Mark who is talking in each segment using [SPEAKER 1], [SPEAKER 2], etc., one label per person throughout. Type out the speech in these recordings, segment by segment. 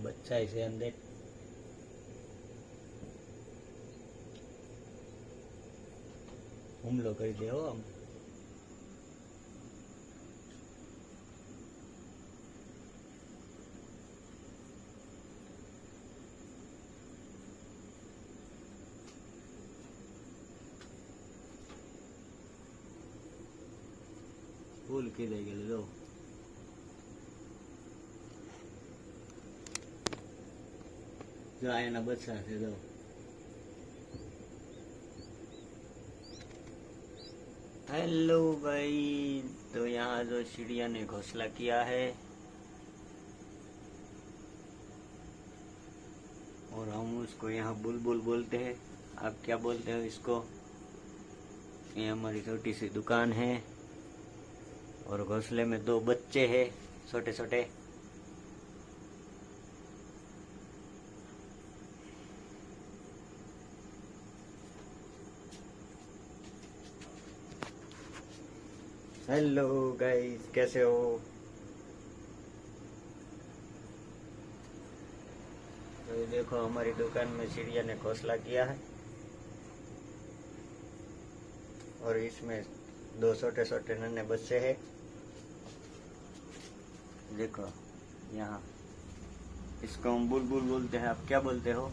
[SPEAKER 1] એના બચ્ચા છે અંદર હુમલો કરી દે હો આમ ફૂલ ખીલાઈ ગયેલું જો જો આ એના બચ્ચા છે જો हेलो भाई तो यहाँ जो चिड़िया ने घोंसला किया है और हम उसको यहाँ बुलबुल बोलते हैं आप क्या बोलते हो इसको ये हमारी छोटी सी दुकान है और घोंसले में दो बच्चे हैं छोटे छोटे हेलो गाइस कैसे हो? तो ये देखो, हमारी दुकान में चिड़िया ने घोसला किया है। और इसमें दो छोटे छोटे नन्हे बच्चे हैं। देखो, यहाँ इसको हम बुलबुल बोलते हैं। आप क्या बोलते हो?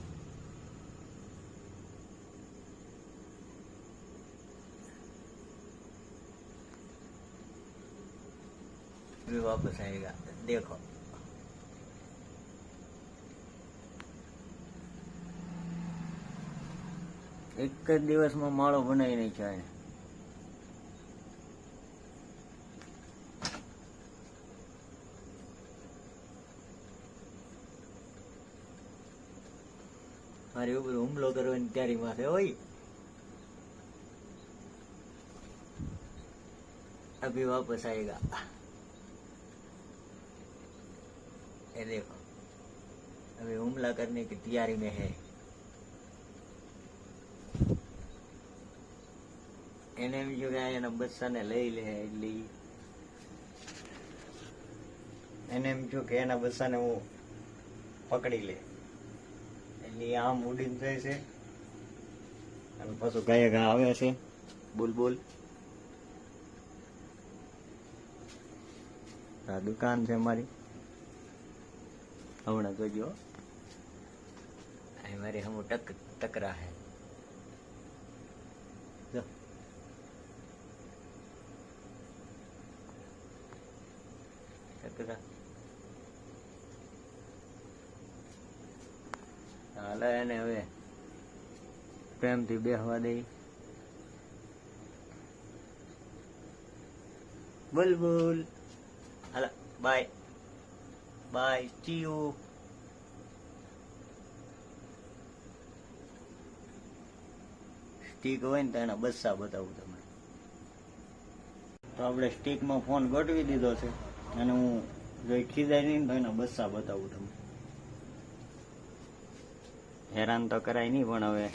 [SPEAKER 1] भी वापस आएगा देखो એક જ દિવસમાં માળો બનાવી નાખ્યો એને મારી ઉપર હુમલો કરવાની તૈયારી માથે હોય अभी वापस आएगा ये देखो अभी हमला करने की तैयारी में है એને એમ જો કે આ એના બચ્ચાને લઈ લે એટલે ઈ- એને એમ જો કે એના બચ્ચાને હું પકડી લે એટલે ઈ આમ ઉડીને જાય છે અને પાછું ગાયે ઘા આવે છે બોલ બોલ આ દુકાન છે મારી હમણાં જોજો મારી હમ ટક ટકરા હે. ટકરા. હાલે એને હવે. પ્રેમથી બેહવા દઈ બુલબુલ હાલો bye bye See you. Stick હોય ને તો એના બસ્સા બતાવું તમને તો આપણે સ્ટીકમાં ફોન ગોઠવી દીધો છે અને હું જો એ નહીં તો એના બસ્સા બતાવું તમને હેરાન તો કરાય નહીં પણ હવે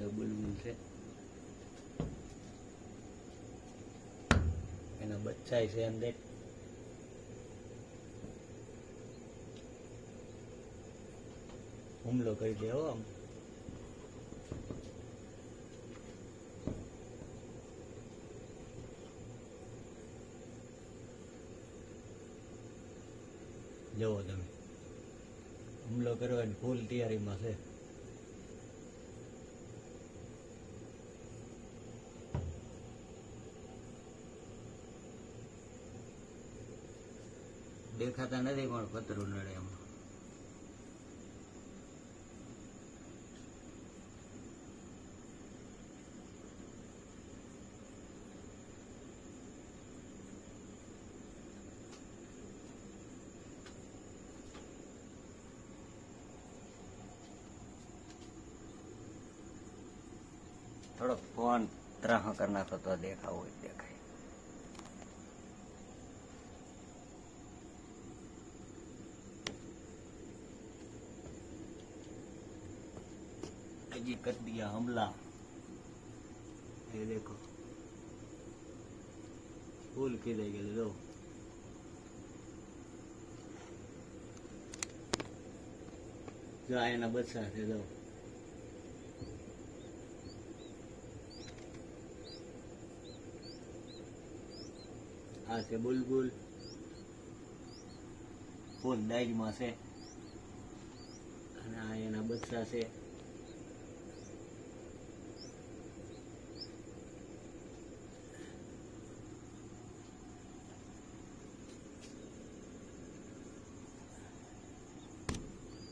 [SPEAKER 1] જો છે. એના બચ્ચા છે અંદર. હુમલો કરી દે હો આમ. જવો તમે. હુમલો કરવાની ફૂલ તૈયારીમાં છે. દેખાતા નથી પણ પતરું નડે એમ. થોડો ફોન ત્રાહ કરી નાખો તો દેખાવ દેખાય. હજી કરી દિયા હમલા એ દેખો ફૂલ ખીલાઈ ગયેલું જો જો આ એના બચ્ચા છે જો આ છે બુલબુલ ફૂલ દાઈમાં છે અને આ એના બચ્ચા છે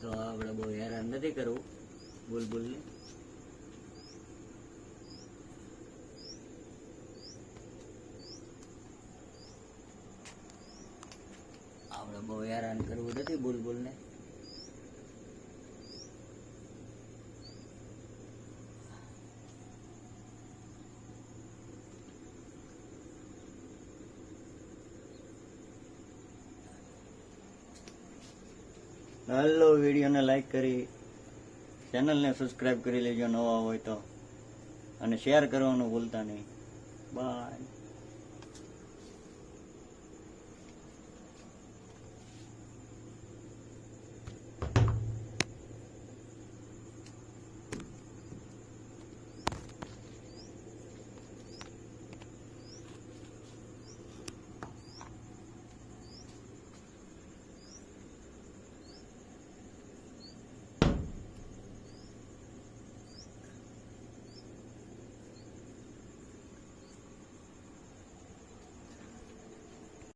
[SPEAKER 1] તો આપણે બહુ હેરાન નથી કરવું. બુલબુલને આપણે બહુ હેરાન કરવું નથી બુલબુલને હાલો, વિડીયોને લાઈક કરી ચેનલને સબસ્ક્રાઈબ કરી લેજો, નવા હોય તો. અને શેર કરવાનું ભૂલતા નહીં. બાય